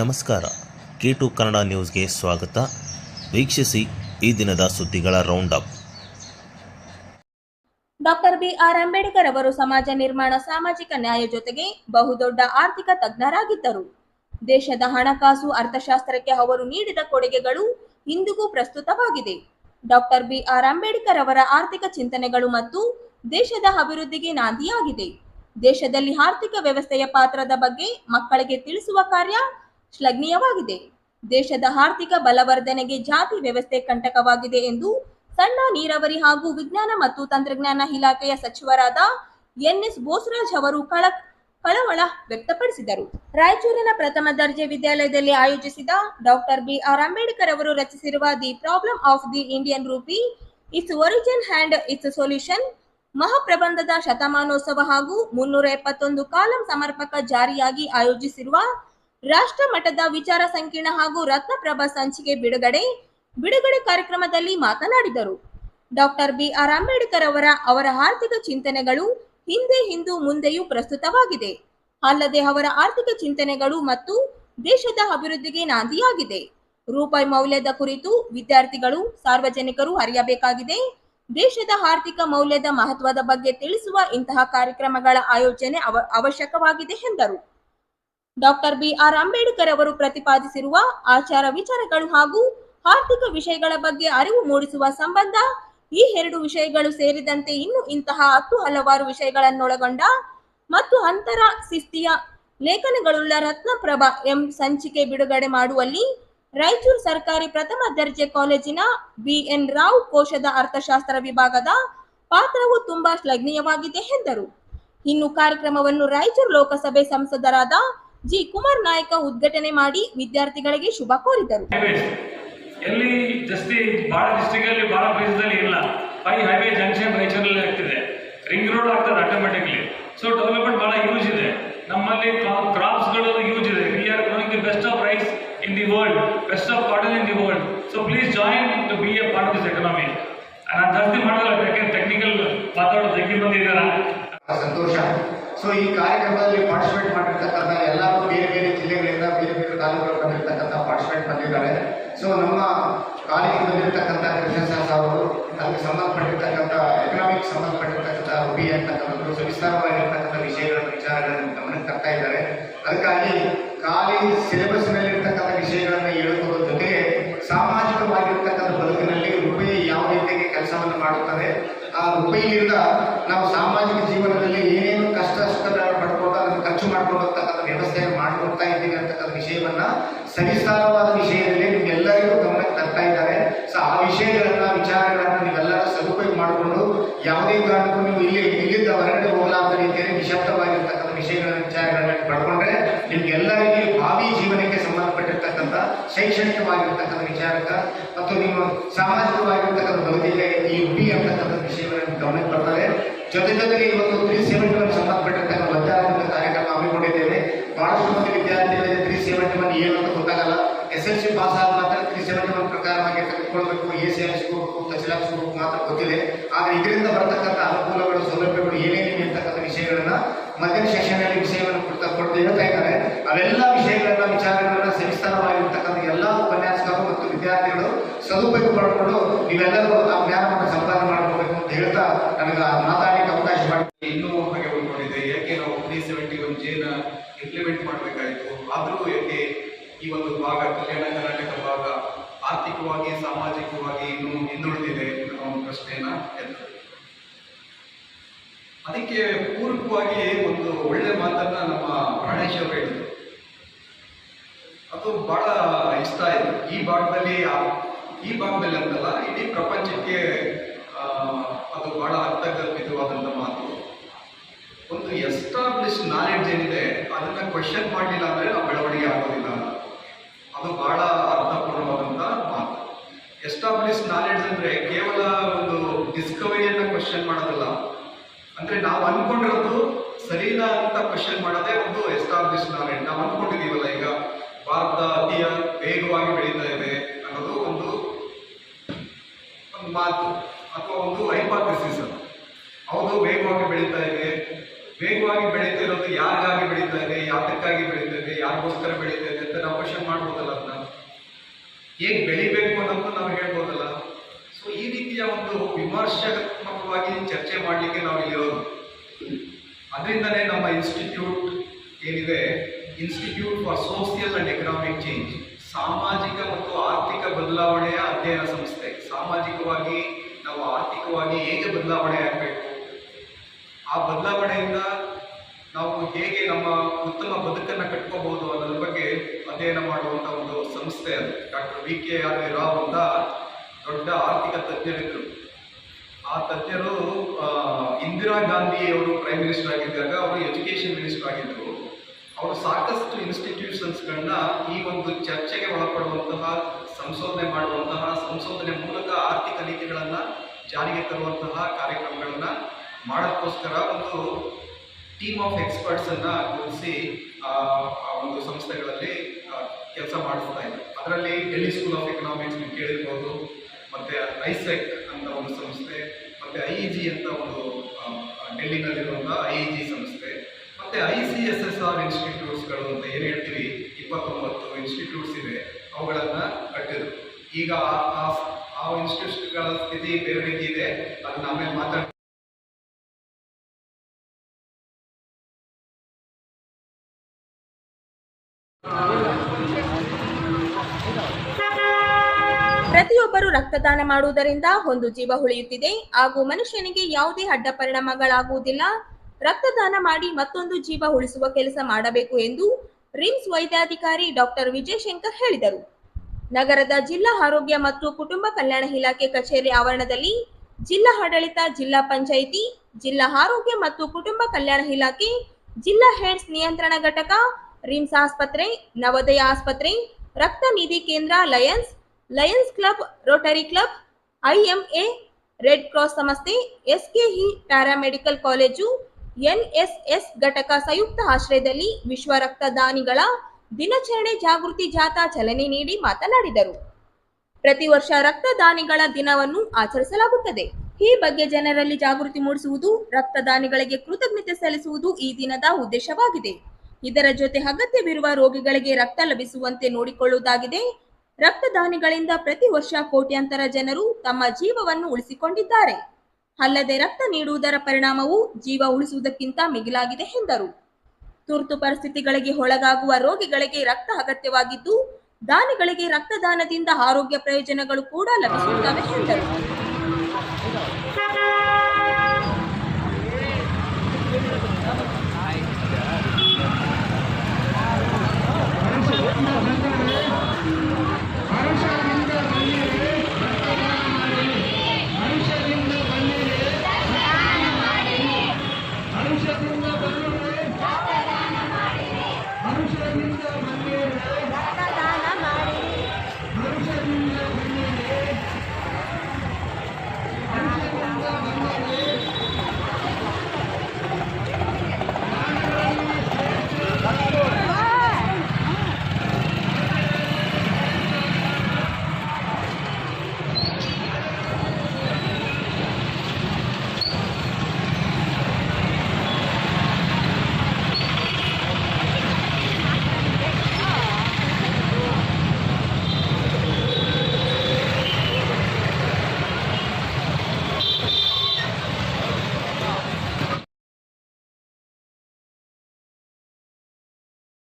ನಮಸ್ಕಾರ. K to Kannada ನ್ಯೂಸ್ಗೆ ಸ್ವಾಗತ. ವೀಕ್ಷಿಸಿ ಈ ದಿನದ ಸುದ್ದಿಗಳ round up doctor B R Ambedkar ಅವರು ಸಮಾಜ ನಿರ್ಮಾಣ, ಸಾಮಾಜಿಕ ನ್ಯಾಯ ಜೊತೆಗೆ ಬಹುದೊಡ್ಡ ಆರ್ಥಿಕ ತಜ್ಞರಾಗಿದ್ದರು. ದೇಶದ ಹಣಕಾಸು ಅರ್ಥಶಾಸ್ತ್ರಕ್ಕೆ ಅವರು ನೀಡಿದ ಕೊಡುಗೆಗಳು ಇಂದಿಗೂ ಪ್ರಸ್ತುತವಾಗಿದೆ. ಡಾಕ್ಟರ್ ಬಿ ಆರ್ ಅಂಬೇಡ್ಕರ್ ಅವರ ಆರ್ಥಿಕ ಚಿಂತನೆಗಳು ಮತ್ತು ದೇಶದ ಅಭಿವೃದ್ಧಿಗೆ ನಾಂದಿಯಾಗಿದೆ. ದೇಶದಲ್ಲಿ ಆರ್ಥಿಕ ವ್ಯವಸ್ಥೆಯ ಪಾತ್ರದ ಬಗ್ಗೆ ಮಕ್ಕಳಿಗೆ ತಿಳಿಸುವ ಕಾರ್ಯ ಶ್ಲಾಘನೀಯವಾಗಿದೆ. ದೇಶದ ಆರ್ಥಿಕ ಬಲವರ್ಧನೆಗೆ ಜಾತಿ ವ್ಯವಸ್ಥೆ ಕಂಟಕವಾಗಿದೆ ಎಂದು ಸಣ್ಣ ನೀರಾವರಿ ಹಾಗೂ ವಿಜ್ಞಾನ ಮತ್ತು ತಂತ್ರಜ್ಞಾನ ಇಲಾಖೆಯ ಸಚಿವರಾದ ಎನ್ಎಸ್ ಬೋಸರಾಜ್ ಅವರು ಕಳ, ಕಳವಳ ವ್ಯಕ್ತಪಡಿಸಿದರು. ರಾಯಚೂರಿನ ಪ್ರಥಮ ದರ್ಜೆ ವಿದ್ಯಾಲಯದಲ್ಲಿ ಆಯೋಜಿಸಿದ ಡಾಕ್ಟರ್ ಬಿ ಆರ್ ಅಂಬೇಡ್ಕರ್ ಅವರು ರಚಿಸಿರುವ the problem of the Indian rupee, its origin and its solution, ಮಹಾಪ್ರಬಂಧದ ಶತಮಾನೋತ್ಸವ ಹಾಗೂ ಮುನ್ನೂರ ಎಪ್ಪತ್ತೊಂದು ಕಾಲಂ ಸಮರ್ಪಕ ಜಾರಿಯಾಗಿ ಆಯೋಜಿಸಿರುವ ರಾಷ್ಟ್ರ ಮಟ್ಟದ ವಿಚಾರ ಸಂಕಿರಣ ಹಾಗೂ ರತ್ನಪ್ರಭಾ ಸಂಚಿಕೆ ಬಿಡುಗಡೆ ಬಿಡುಗಡೆ ಕಾರ್ಯಕ್ರಮದಲ್ಲಿ ಮಾತನಾಡಿದರು. ಡಾಕ್ಟರ್ ಬಿ ಆರ್ ಅಂಬೇಡ್ಕರ್ ಅವರ ಅವರ ಆರ್ಥಿಕ ಚಿಂತನೆಗಳು ಹಿಂದೆ ಹಿಂದೂ ಮುಂದೆಯೂ ಪ್ರಸ್ತುತವಾಗಿದೆ. ಅಲ್ಲದೆ ಅವರ ಆರ್ಥಿಕ ಚಿಂತನೆಗಳು ಮತ್ತು ದೇಶದ ಅಭಿವೃದ್ಧಿಗೆ ನಾಂದಿಯಾಗಿದೆ. ರೂಪಾಯಿ ಮೌಲ್ಯದ ಕುರಿತು ವಿದ್ಯಾರ್ಥಿಗಳು, ಸಾರ್ವಜನಿಕರು ಅರಿಯಬೇಕಾಗಿದೆ. ದೇಶದ ಆರ್ಥಿಕ ಮೌಲ್ಯದ ಮಹತ್ವದ ಬಗ್ಗೆ ತಿಳಿಸುವ ಇಂತಹ ಕಾರ್ಯಕ್ರಮಗಳ ಆಯೋಜನೆ ಅವ, ಅವಶ್ಯಕವಾಗಿದೆ ಎಂದರು. ಡಾಕ್ಟರ್ ಬಿ ಆರ್ ಅಂಬೇಡ್ಕರ್ ಅವರು ಪ್ರತಿಪಾದಿಸಿರುವ ಆಚಾರ ವಿಚಾರಗಳು ಹಾಗೂ ಆರ್ಥಿಕ ವಿಷಯಗಳ ಬಗ್ಗೆ ಅರಿವು ಮೂಡಿಸುವ ಸಂಬಂಧ ಈ ಎರಡು ವಿಷಯಗಳು ಸೇರಿದಂತೆ ಇನ್ನು ಇಂತಹ ಹತ್ತು ಹಲವಾರು ವಿಷಯಗಳನ್ನೊಳಗೊಂಡ ಮತ್ತು ಅಂತರ ಶಿಸ್ತಿಯ ಲೇಖನಗಳುಳ್ಳ ರತ್ನಪ್ರಭ ಎಂ ಸಂಚಿಕೆ ಬಿಡುಗಡೆ ಮಾಡುವಲ್ಲಿ ರಾಯಚೂರು ಸರ್ಕಾರಿ ಪ್ರಥಮ ದರ್ಜೆ ಕಾಲೇಜಿನ ಬಿಎನ್ ರಾವ್ ಕೋಶದ ಅರ್ಥಶಾಸ್ತ್ರ ವಿಭಾಗದ ಪಾತ್ರವು ತುಂಬಾ ಶ್ಲಾಘನೀಯವಾಗಿದೆ ಎಂದರು. ಇನ್ನು ಕಾರ್ಯಕ್ರಮವನ್ನು ರಾಯಚೂರು ಲೋಕಸಭೆ ಸಂಸದರಾದ ಜಿ ಕುಮಾರ್ ನಾಯಕ ಉದ್ಘಾಟನೆ ಮಾಡಿ ವಿದ್ಯಾರ್ಥಿಗಳಿಗೆ ಶುಭ ಕೋರಿದರು. ಎಲ್ಲಿ ಜಾಸ್ತಿ ಭಾಳ ಡಿಸ್ಟಿಕಲ್ಲಿ ಭಾಳ ಪ್ರದೇಶದಲ್ಲಿ ಇಲ್ಲ. ಫೈ ಹೈವೇ ಜಂಕ್ಷನ್ ರಾಯಚೂರಲ್ಲಿ ಆಗ್ತಿದೆ. ರಿಂಗ್ ರೋಡ್ ಆಗ್ತದೆ ಆಟೋಮೆಟಿಕ್ಲಿ ಸೊ ಡೆವಲಪ್ಮೆಂಟ್ ಬಹಳ ಯೂಸ್ ಇದೆ. ನಮ್ಮಲ್ಲಿ ಕ್ರಾಪ್ಸ್ಗಳು ಯೂಸ್ ಇದೆ. We are growing the best of rice in the world best of cotton in the world so please join to be a part of this economy ನಾನು ಜಾಸ್ತಿ ಮಾಡಲ್ಲ ಯಾಕೆಂದ್ರೆ technical ಮಾತಾಡೋದು ಜಗ್ಗಿ ಬಂದಿದ್ದಾರ? ಸಂತೋಷ. ಸೊ ಈ ಕಾರ್ಯಕ್ರಮದಲ್ಲಿ ಪಾರ್ಟಿಸಿಪೇಟ್ ಮಾಡಿರ್ತಕ್ಕಂಥ ಎಲ್ಲರೂ ಬೇರೆ ಬೇರೆ ಜಿಲ್ಲೆಗಳಿಂದ ಬೇರೆ ಬೇರೆ ತಾಲೂಕುಗಳು ಬಂದಿರತಕ್ಕಂಥ ಪಾರ್ಟಿಸಿಪೇಟ್ ಬಂದಿದ್ದಾರೆ. ಸೊ ನಮ್ಮ ಕಾಲೇಜಿಗೆ ಬಂದಿರತಕ್ಕಂಥ ಕೃಷ್ಣ ಅವರು, ಅದಕ್ಕೆ ಸಂಬಂಧಪಟ್ಟಿರ್ತಕ್ಕಂಥ ಎಕನಾಮಿಕ್ ಸಂಬಂಧಪಟ್ಟಿರ್ತಕ್ಕಂಥ ಬಿ ಅಂತಕ್ಕಂಥದ್ದು ಸವಿಸ್ತಾರವಾಗಿರ್ತಕ್ಕಂಥ ವಿಷಯಗಳನ್ನು ವಿಚಾರಗಳನ್ನು ಗಮನಕ್ಕೆ ತರ್ತಾ ಇದ್ದಾರೆ. ಅದಕ್ಕಾಗಿ ಕಾಲೇಜ್ ಸಿಲೆಬಸ್ನಲ್ಲಿರ್ತಕ್ಕಂಥ ವಿಷಯಗಳನ್ನು ಹೇಳುವುದರ ಜೊತೆಗೆ ಸಾಮಾಜಿಕವಾಗಿರ್ತಕ್ಕಂಥ ಬದುಕಿನಲ್ಲಿ ರೂಪಾಯಿ ಯಾವ ರೀತಿಯಾಗಿ ಕೆಲಸವನ್ನು ಮಾಡುತ್ತದೆ ಆ ರೂಪಾಯಿಯಿಂದ ನಾವು ಸಾಮಾಜಿಕ ಜೀವನದಲ್ಲಿ ಏನೇನು ಕಷ್ಟ ಸುಖಗಳನ್ನು ಪಡ್ಕೊಂಡು ಅದನ್ನು ಖರ್ಚು ಮಾಡ್ಕೊಂಡು ಹೋಗ್ತಕ್ಕಂಥ ವ್ಯವಸ್ಥೆಯನ್ನು ಮಾಡ್ಕೊಳ್ತಾ ಇದ್ದೀವಿ ಅಂತಕ್ಕಂಥ ಸವಿಸ್ತಾರವಾದ ವಿಷಯದಲ್ಲಿ ನಿಮ್ಗೆಲ್ಲರಿಗೂ ಗಮನಕ್ಕೆ ತರ್ತಾ ಇದ್ದಾರೆ. ಸೊ ಆ ವಿಷಯಗಳನ್ನ, ವಿಚಾರಗಳನ್ನ ನೀವೆಲ್ಲ ಸದುಪಯೋಗ ಮಾಡಿಕೊಂಡು ಯಾವುದೇ ಕಾರಣಕ್ಕೂ ನೀವು ಇಲ್ಲಿ, ಇಲ್ಲಿಂದ ಹೊರಗಡೆ ಹೋಗಲಾರದ ರೀತಿಯಲ್ಲಿ ನಿಶಬ್ದವಾಗಿರ್ತಕ್ಕಂಥ ವಿಷಯಗಳ ವಿಚಾರಗಳನ್ನ ಪಡ್ಕೊಂಡ್ರೆ ನಿಮ್ಗೆಲ್ಲರಿಗೆ ಭಾವಿ ಜೀವನಕ್ಕೆ ಸಂಬಂಧಪಟ್ಟಿರ್ತಕ್ಕಂಥ, ಶೈಕ್ಷಣಿಕವಾಗಿರ್ತಕ್ಕಂಥ ವಿಚಾರಕ ಮತ್ತು ನಿಮ್ಮ ಸಾಮಾಜಿಕವಾಗಿರ್ತಕ್ಕಂಥ ಬದುಕಿಗೆ ಈ ಉಪಿ ಅಂತಕ್ಕಂಥ ವಿಷಯಗಳನ್ನು ಗಮನಕ್ಕೆ ಬರ್ತಾರೆ. ಜೊತೆ ಜೊತೆಗೆ ಇವತ್ತು ತ್ರೀ ಸೆವೆಂಟಿ ಒನ್ ಸಂಬಂಧಪಟ್ಟಿರ್ತಕ್ಕಂಥ ಕಾರ್ಯಕ್ರಮ ಹಮ್ಮಿಕೊಂಡಿದ್ದೇವೆ. ಬಹಳಷ್ಟು ಮಂದಿ ವಿದ್ಯಾರ್ಥಿಗಳಿಗೆ ತ್ರೀ ಸೆವೆಂಟಿ ಒನ್ ಏನು ಅಂತ ಗೊತ್ತಾಗಲ್ಲ ಎಸ್ ಎಲ್ ಸಿ ಪಾಸ್ ಆದ ಮಾತ್ರ ತ್ರೀ ಸೆವೆಂಟಿ ಪ್ರಕಾರವಾಗಿ ತೆಗೆದುಕೊಳ್ಬೇಕು ಎ ಸಿ ಸಿಗಬೇಕು ತಹಸೀಲಾರ್ ಸಿಗಬೇಕು ಮಾತ್ರ ಗೊತ್ತಿದೆ. ಆದರೆ ಇದರಿಂದ ಬರತಕ್ಕಂಥ ಅನುಕೂಲಗಳು, ಸೌಲಭ್ಯಗಳು ಏನೇನಿವೆ ಅಂತಕ್ಕಂಥ ವಿಷಯಗಳನ್ನ ಮಧ್ಯಾಹ್ನ ಸೆಷನ್ನಲ್ಲಿ ವಿಷಯವನ್ನು ಕೊಡ್ತಾ ಕೊಡ್ತಾ ಹೇಳ್ತಾ ಇದ್ದಾರೆ. ಅವೆಲ್ಲ ವಿಷಯಗಳನ್ನ, ವಿಚಾರಗಳನ್ನ ಸವಿಸ್ತಾರವಾಗಿರ್ತಕ್ಕಂಥ ಎಲ್ಲಾ ಉಪನ್ಯಾಸಕರು ಮತ್ತು ವಿದ್ಯಾರ್ಥಿಗಳು ಸದುಪಯೋಗ ಮಾಡ್ಕೊಂಡು ನೀವೆಲ್ಲರೂ ಆ ಜ್ಞಾನವನ್ನು ಸಂಪಾದನೆ ಮಾಡ್ಕೋಬೇಕು ಅಂತ ಹೇಳ್ತಾ ನನಗೆ ಮಾತಾಡಲಿಕ್ಕೆ ಅವಕಾಶ ಮಾಡಿ ಇನ್ನೂ ಹಾಗೆ ಉಳ್ಕೊಂಡಿದೆ ಯಾಕೆ ನಾವು ತ್ರೀ ಸೆವೆಂಟಿ ಒನ್ ಜೇನ ಇಂಪ್ಲಿಮೆಂಟ್ ಮಾಡಬೇಕಾಯಿತು ಆದರೂ ಯಾಕೆ ಈ ಒಂದು ಭಾಗ ಕಲ್ಯಾಣ ಕರ್ನಾಟಕ ಭಾಗ ಆರ್ಥಿಕವಾಗಿ ಸಾಮಾಜಿಕವಾಗಿ ಇನ್ನೂ ಹಿಂದುಳಿದಿದೆ ಅನ್ನೋ ಒಂದು ಪ್ರಶ್ನೆಯನ್ನ ಎತ್ತುತ್ತದೆ ಅದಕ್ಕೆ ಪೂರಕವಾಗಿ ಒಂದು ಒಳ್ಳೆ ಮಾತನ್ನ ನಮ್ಮ ಪ್ರಾಣೇಶ್ ಅವರು ಹೇಳಿದರು. ಅದು ಬಹಳ ಇಷ್ಟ ಆಯಿತು. ಈ ಭಾಗದಲ್ಲಿ ಈ ಭಾಗದಲ್ಲಿ ಅಂತಲ್ಲ, ಇಡೀ ಪ್ರಪಂಚಕ್ಕೆ ಅದು ಬಹಳ ಅರ್ಥಗರ್ಭಿತವಾದಂಥ ಮಾತು. ಒಂದು ಎಸ್ಟಾಬ್ಲಿಷ್ ನಾಲೆಡ್ಜ್ ಏನಿದೆ, ಅದನ್ನ ಕ್ವಶನ್ ಮಾಡಲಿಲ್ಲ ಅಂದ್ರೆ ನಾವು ಬೆಳವಣಿಗೆ ಆಗೋದಿಲ್ಲ. ಅದು ಬಹಳ ಅರ್ಥಪೂರ್ಣವಾದಂಥ ಮಾತು. ಎಸ್ಟಾಬ್ಲಿಷ್ ನಾಲೆಡ್ಜ್ ಅಂದ್ರೆ ಕೇವಲ ಒಂದು ಡಿಸ್ಕವರಿಯನ್ನು ಕ್ವಶನ್ ಮಾಡೋದಲ್ಲ ಅಂದ್ರೆ ನಾವು ಅನ್ಕೊಂಡಿರೋದು ಸರಿನಾ ಅಂತ ಕ್ವಶನ್ ಮಾಡೋದೇ ಒಂದು ಎಸ್ಟಾಬ್ಲಿಷ್ ನಾಲೆಡ್ಜ್ ನಾವು ಅನ್ಕೊಂಡಿದೀವಲ್ಲ ಈಗ ಭಾರತ ಅತಿಯ ವೇಗವಾಗಿ ಬೆಳೀತಾ ಇದೆ ಅನ್ನೋದು ಒಂದು ಒಂದು ಮಾತು ಅಥವಾ ಒಂದು ಹೈಪಾಥಿಸಿಸ್ ಅದು. ಹೌದು, ವೇಗವಾಗಿ ಬೆಳೀತಾ ಇದೆ. ವೇಗವಾಗಿ ಬೆಳೀತಾ ಇರೋದು ಯಾರಿಗಾಗಿ ಬೆಳೀತಾ ಇದೆ, ಯಾತಕ್ಕಾಗಿ ಬೆಳೀತಾ ಇದೆ, ಯಾರಿಗೋಸ್ಕರ ಬೆಳೀತಾ ಇದೆ ಅಂತ ನಾವು ಕ್ವಶನ್ ಹೇಗೆ ಬೆಳಿಬೇಕು ಅನ್ನೋದು ನಾವು ಹೇಳ್ಬೋದಲ್ಲ? ಸೊ ಈ ರೀತಿಯ ಒಂದು ವಿಮರ್ಶಾತ್ಮಕವಾಗಿ ಚರ್ಚೆ ಮಾಡಲಿಕ್ಕೆ ನಾವು ಇಲ್ಲಿರೋದು ಅದರಿಂದಲೇ ನಮ್ಮ ಇನ್ಸ್ಟಿಟ್ಯೂಟ್ ಏನಿದೆ? Institute for social and economic change, ಸಾಮಾಜಿಕ ಮತ್ತು ಆರ್ಥಿಕ ಬದಲಾವಣೆಯ ಅಧ್ಯಯನ ಸಂಸ್ಥೆ. ಸಾಮಾಜಿಕವಾಗಿ ನಾವು ಆರ್ಥಿಕವಾಗಿ ಹೇಗೆ ಬದಲಾವಣೆ ಆಗಬೇಕು? ಆ ಬದಲಾವಣೆಯಿಂದ ನಾವು ಹೇಗೆ ನಮ್ಮ ಉತ್ತಮ ಬದುಕನ್ನು ಕಟ್ಕೋಬಹುದು ಅನ್ನೋದ್ರ ಬಗ್ಗೆ ಅಧ್ಯಯನ ಮಾಡುವಂಥ ಒಂದು ಸಂಸ್ಥೆ ಅದು. Doctor V K R Rao ಅಂತ ದೊಡ್ಡ ಆರ್ಥಿಕ ತಜ್ಞರಿದ್ದರು ಆ ತಜ್ಞರು ಇಂದಿರಾ ಗಾಂಧಿ ಅವರು ಪ್ರೈಮ್ ಮಿನಿಸ್ಟರ್ ಆಗಿದ್ದಾಗ ಅವರು ಎಜುಕೇಷನ್ ಮಿನಿಸ್ಟರ್ ಆಗಿದ್ದರು ಅವರು ಸಾಕಷ್ಟು ಇನ್ಸ್ಟಿಟ್ಯೂಷನ್ಸ್ಗಳನ್ನ ಈ ಒಂದು ಚರ್ಚೆಗೆ ಒಳಪಡುವಂತಹ, ಸಂಶೋಧನೆ ಮಾಡುವಂತಹ, ಸಂಶೋಧನೆ ಮೂಲಕ ಆರ್ಥಿಕ ನೀತಿಗಳನ್ನು ಜಾರಿಗೆ ತರುವಂತಹ ಕಾರ್ಯಕ್ರಮಗಳನ್ನು ಮಾಡೋಕ್ಕೋಸ್ಕರ ಒಂದು ಟೀಮ್ ಆಫ್ ಎಕ್ಸ್ಪರ್ಟ್ಸನ್ನು ಆ ಒಂದು ಸಂಸ್ಥೆಗಳಲ್ಲಿ ಕೆಲಸ ಮಾಡಿಸ್ತಾ ಇದ್ದಾರೆ ಅದರಲ್ಲಿ ಡೆಲ್ಲಿ ಸ್ಕೂಲ್ ಆಫ್ ಎಕನಾಮಿಕ್ಸ್ ನೀವು ಕೇಳಿರ್ಬೋದು. ಮತ್ತು ಐಸೆಕ್ ಅಂತ ಒಂದು ಸಂಸ್ಥೆ, ಮತ್ತು ಐ ಜಿ ಅಂತ ಒಂದು ಡೆಲ್ಲಿನಲ್ಲಿರುವಂಥ ಐ ಜಿ ಸಂಸ್ಥೆ, ಮತ್ತು I C S S R ಇನ್ಸ್ಟಿಟ್ಯೂಟ್ಸ್ಗಳು ಅಂತ ಏನು ಹೇಳ್ತೀವಿ, ಇಪ್ಪತ್ತೊಂಬತ್ತು ಇನ್ಸ್ಟಿಟ್ಯೂಟ್ಸ್ ಇದೆ ಅವುಗಳನ್ನು ಕಟ್ಟಿದ್ರು. ಈಗ ಆ- ಆ ಇನ್ಸ್ಟಿಟ್ಯೂಟ್ಗಳ ಸ್ಥಿತಿ ಬೇರೆ ರೀತಿ ಇದೆ, ಅದನ್ನ ಆಮೇಲೆ ಮಾತಾಡ್ತೀವಿ ಪ್ರತಿಯೊಬ್ಬರು ರಕ್ತದಾನ ಮಾಡುವುದರಿಂದ ಒಂದು ಜೀವ ಉಳಿಯುತ್ತಿದೆ ಹಾಗೂ ಮನುಷ್ಯನಿಗೆ ಯಾವುದೇ ಅಡ್ಡ ಪರಿಣಾಮಗಳಾಗುವುದಿಲ್ಲ. ರಕ್ತದಾನ ಮಾಡಿ ಮತ್ತೊಂದು ಜೀವ ಉಳಿಸುವ ಕೆಲಸ ಮಾಡಬೇಕು ಎಂದು ರಿಮ್ಸ್ ವೈದ್ಯಾಧಿಕಾರಿ ಡಾಕ್ಟರ್ ವಿಜಯಶಂಕರ್ ಹೇಳಿದರು. ನಗರದ ಜಿಲ್ಲಾ ಆರೋಗ್ಯ ಮತ್ತು ಕುಟುಂಬ ಕಲ್ಯಾಣ ಇಲಾಖೆ ಕಚೇರಿ ಆವರಣದಲ್ಲಿ ಜಿಲ್ಲಾ ಆಡಳಿತ, ಜಿಲ್ಲಾ ಪಂಚಾಯಿತಿ, ಜಿಲ್ಲಾ ಆರೋಗ್ಯ ಮತ್ತು ಕುಟುಂಬ ಕಲ್ಯಾಣ ಇಲಾಖೆ, ಜಿಲ್ಲಾ ಹೇಡ್ಸ್ ನಿಯಂತ್ರಣ ಘಟಕ, ರಿಮ್ಸ್ ಆಸ್ಪತ್ರೆ, ನವೋದಯ ಆಸ್ಪತ್ರೆ, ರಕ್ತ ನಿಧಿ ಕೇಂದ್ರ, lions lions club rotary club IMA red cross ಸಂಸ್ಥೆ ಎಸ್ಕೆಇ ಪ್ಯಾರಾಮೆಡಿಕಲ್ ಕಾಲೇಜು ಎನ್ಎಸ್ಎಸ್ ಘಟಕ ಸಂಯುಕ್ತ ಆಶ್ರಯದಲ್ಲಿ ವಿಶ್ವ ರಕ್ತದಾನಿಗಳ ದಿನಾಚರಣೆ ಜಾಗೃತಿ ಜಾಥಾ ಚಲನೆ ನೀಡಿ ಮಾತನಾಡಿದರು ಪ್ರತಿ ವರ್ಷ ರಕ್ತದಾನಿಗಳ ದಿನವನ್ನು ಆಚರಿಸಲಾಗುತ್ತದೆ ಈ ಬಗ್ಗೆ ಜನರಲ್ಲಿ ಜಾಗೃತಿ ಮೂಡಿಸುವುದು ರಕ್ತದಾನಿಗಳಿಗೆ ಕೃತಜ್ಞತೆ ಸಲ್ಲಿಸುವುದು ಈ ದಿನದ ಉದ್ದೇಶವಾಗಿದೆ. ಇದರ ಜೊತೆ ಅಗತ್ಯವಿರುವ ರೋಗಿಗಳಿಗೆ ರಕ್ತ ಲಭಿಸುವಂತೆ ನೋಡಿಕೊಳ್ಳುವುದಾಗಿದೆ. ರಕ್ತದಾನಿಗಳಿಂದ ಪ್ರತಿ ವರ್ಷ ಕೋಟ್ಯಾಂತರ ಜನರು ತಮ್ಮ ಜೀವವನ್ನು ಉಳಿಸಿಕೊಂಡಿದ್ದಾರೆ. ಅಲ್ಲದೆ ರಕ್ತ ನೀಡುವುದರ ಪರಿಣಾಮವು ಜೀವ ಉಳಿಸುವುದಕ್ಕಿಂತ ಮಿಗಿಲಾಗಿದೆ ಎಂದರು. ತುರ್ತು ಪರಿಸ್ಥಿತಿಗಳಿಗೆ ಒಳಗಾಗುವ ರೋಗಿಗಳಿಗೆ ರಕ್ತ ಅಗತ್ಯವಾಗಿದ್ದು, ದಾನಿಗಳಿಗೆ ರಕ್ತದಾನದಿಂದ ಆರೋಗ್ಯ ಪ್ರಯೋಜನಗಳು ಕೂಡ ಲಭಿಸುತ್ತವೆ ಎಂದರು.